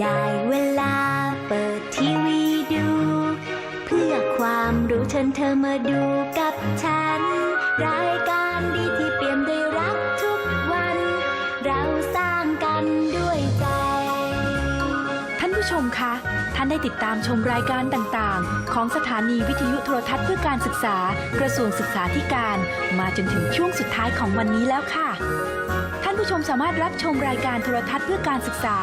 ได้เวลาเปิดทีวีดู เพื่อความรู้เชิญเธอมาดูกับฉัน รายการดีที่เปี่ยมด้วยรักทุกวัน เราสร้างกันด้วยใจ ท่านผู้ชมคะ ท่านได้ติดตามชมรายการต่างๆ ของสถานีวิทยุโทรทัศน์เพื่อการศึกษากระทรวงศึกษาธิการ มาจนถึงช่วงสุดท้ายของวันนี้แล้วค่ะท่าน ผู้ชมสามารถรับชมรายการโทรทัศน์เพื่อการศึกษา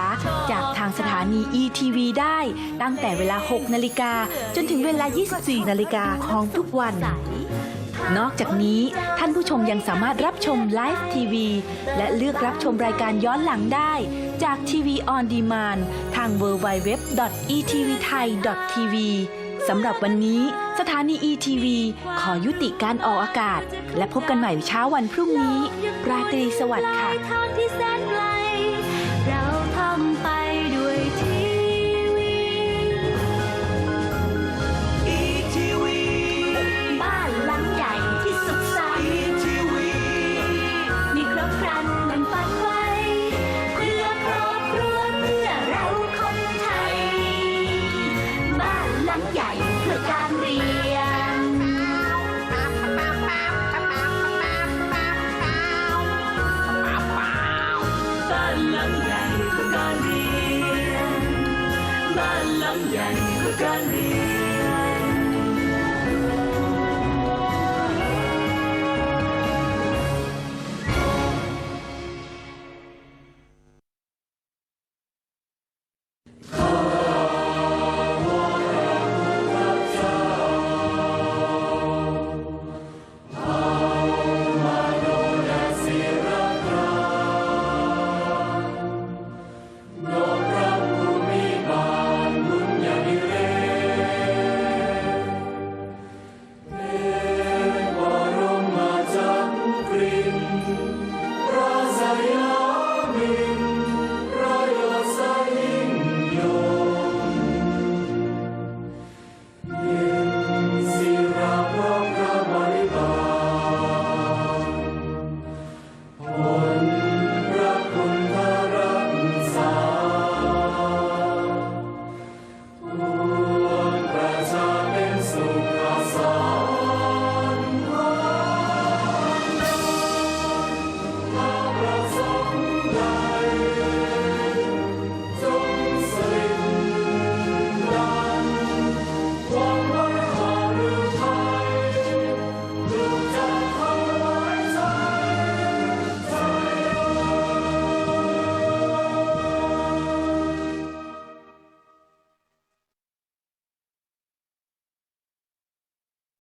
จากทางสถานี ETV ได้ ตั้งแต่เวลา 6 นาฬิกา จนถึงเวลา 24 นาฬิกาของทุกวัน นอกจากนี้ท่านผู้ชมยังสามารถรับชมไลฟ์ทีวี และเลือกรับชมรายการย้อนหลังได้ จากทีวีออนดีมานทาง www.etvthai.tv สำหรับวันนี้สถานี ETV ขอยุติการออกอากาศ และพบกันใหม่เช้าวันพรุ่งนี้ ราตรีสวัสดิ์ค่ะ เพื่อ